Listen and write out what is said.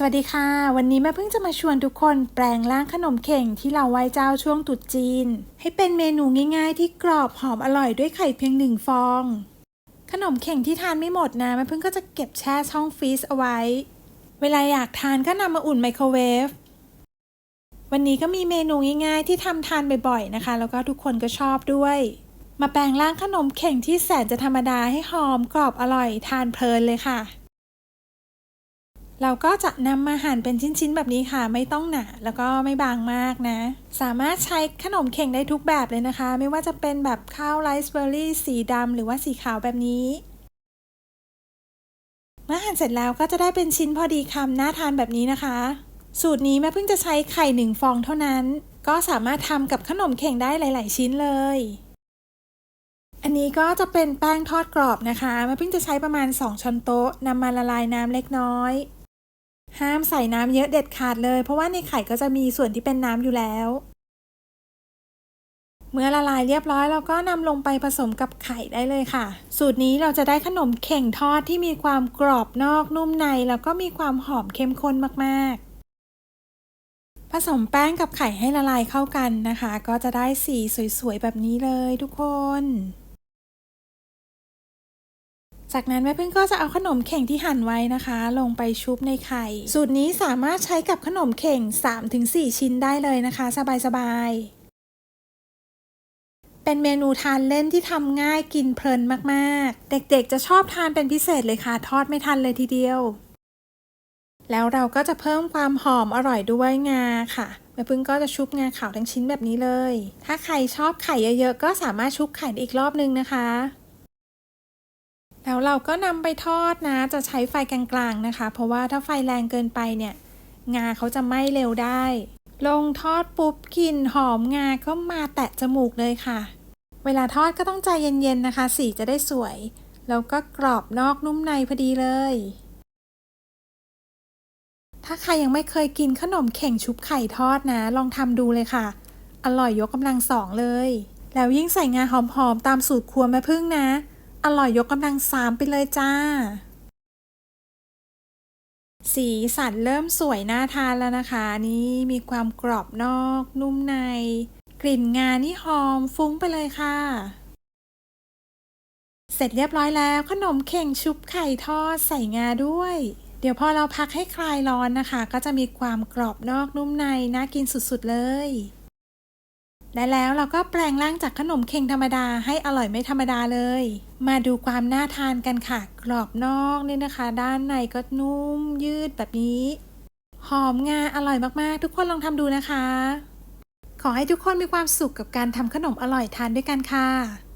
สวัสดีค่ะ วันนี้แม่เพิ่งจะมาชวนทุกคนแปลงร่างขนมเข่งที่เราไหว้เจ้าช่วงตรุษจีน ให้เป็นเมนูง่ายๆ ที่กรอบหอมอร่อยด้วยไข่เพียงหนึ่งฟอง ขนมเข่งที่ทานไม่หมดนะแม่เพิ่งก็จะเก็บแช่ช่องฟรีซเอาไว้ เวลาอยากทานก็นำมาอุ่นไมโครเวฟวันนี้ก็มีเมนูง่ายๆ ที่ทำทานบ่อยๆนะคะ แล้วก็ทุกคนก็ชอบด้วย มาแปลงร่างขนมเข่งที่แสนจะธรรมดาให้หอมกรอบอร่อยทานเพลินเลยค่ะ เราก็จะนำมาหั่นเป็นชิ้นๆ แบบนี้ค่ะ ไม่ต้องหนาแล้วก็ไม่บางมากนะ สามารถใช้ขนมเข่งได้ทุกแบบเลยนะคะ ไม่ว่าจะเป็นแบบข้าวไรซ์เบอร์รี่สีดำหรือว่าสีขาวแบบนี้ เมื่อหั่นเสร็จแล้วก็จะได้เป็นชิ้นพอดีคำน่าทานแบบนี้นะคะ สูตรนี้แม่เพิ่งจะใช้ไข่หนึ่งฟองเท่านั้น ก็สามารถทำกับขนมเข่งได้หลาย ๆ ชิ้นเลย อันนี้ก็จะเป็นแป้งทอดกรอบนะคะแม่เพิ่งจะใช้ประมาณ 2ช้อนโต๊ะนำมาละลายน้ำเล็กน้อย ห้ามใส่น้ำเยอะเด็ดขาดเลย เพราะว่าในไข่ก็จะมีส่วนที่เป็นน้ำอยู่แล้ว เมื่อละลายเรียบร้อยเราก็นำลงไปผสมกับไข่ได้เลยค่ะ สูตรนี้เราจะได้ขนมเข่งทอดที่มีความกรอบนอกนุ่มใน แล้วก็มีความหอมเข้มข้นมากๆ ผสมแป้งกับไข่ให้ละลายเข้ากันนะคะ ก็จะได้สีสวยๆแบบนี้เลยทุกคน จากนั้นแม่พึ่งก็จะเอาขนมเข่งที่หั่นไว้นะคะ ลงไปชุบในไข่ สูตรนี้สามารถใช้กับขนมเข่ง 3-4 ชิ้นได้เลยนะคะ สบายๆ เป็นเมนูทานเล่นที่ทำง่ายกินเพลินมากๆ เด็กๆจะชอบทานเป็นพิเศษเลยค่ะ ทอดไม่ทันเลยทีเดียว แล้วเราก็จะเพิ่มความหอมอร่อยด้วยงาค่ะแม่พึ่งก็จะชุบงาขาวทั้งชิ้นแบบนี้เลย ถ้าใครชอบไข่เยอะๆ ก็สามารถชุบไข่ได้อีกรอบนึงนะคะ แล้วเราก็นำไปทอดนะ จะใช้ไฟกลางๆนะคะ เพราะว่าถ้าไฟแรงเกินไปเนี่ย งาเขาจะไหม้เร็วได้ ลงทอดปุ๊บกลิ่นหอมงาก็มาแตะจมูกเลยค่ะ เวลาทอดก็ต้องใจเย็นๆนะคะ สีจะได้สวย แล้วก็กรอบนอกนุ่มในพอดีเลย ถ้าใครยังไม่เคยกินขนมเข่งชุบไข่ทอดนะ ลองทำดูเลยค่ะ อร่อยยกกำลังสองเลย แล้วยิ่งใส่งาหอมๆตามสูตรครัวแม่พึ่งนะ อร่อยยกกำลังสามไปเลยจ้า สีสันเริ่มสวยน่าทานแล้วนะคะ นี่มีความกรอบนอก นุ่มใน กลิ่นงานี่หอมฟุ้งไปเลยค่ะ เสร็จเรียบร้อยแล้วขนมเข่งชุบไข่ทอดใส่งาด้วย เดี๋ยวพอเราพักให้คลายร้อนนะคะ ก็จะมีความกรอบนอกนุ่มในน่ากินสุดๆเลย และแล้วเราก็แปลงร่างจากขนมเค็งธรรมดาให้อร่อยไม่ธรรมดาเลย มาดูความน่าทานกันค่ะ กรอบนอกนี่นะคะ ด้านในก็นุ่มยืดแบบนี้ หอมงาอร่อยมากๆ ทุกคนลองทำดูนะคะ ขอให้ทุกคนมีความสุขกับการทำขนมอร่อยทานด้วยกันค่ะ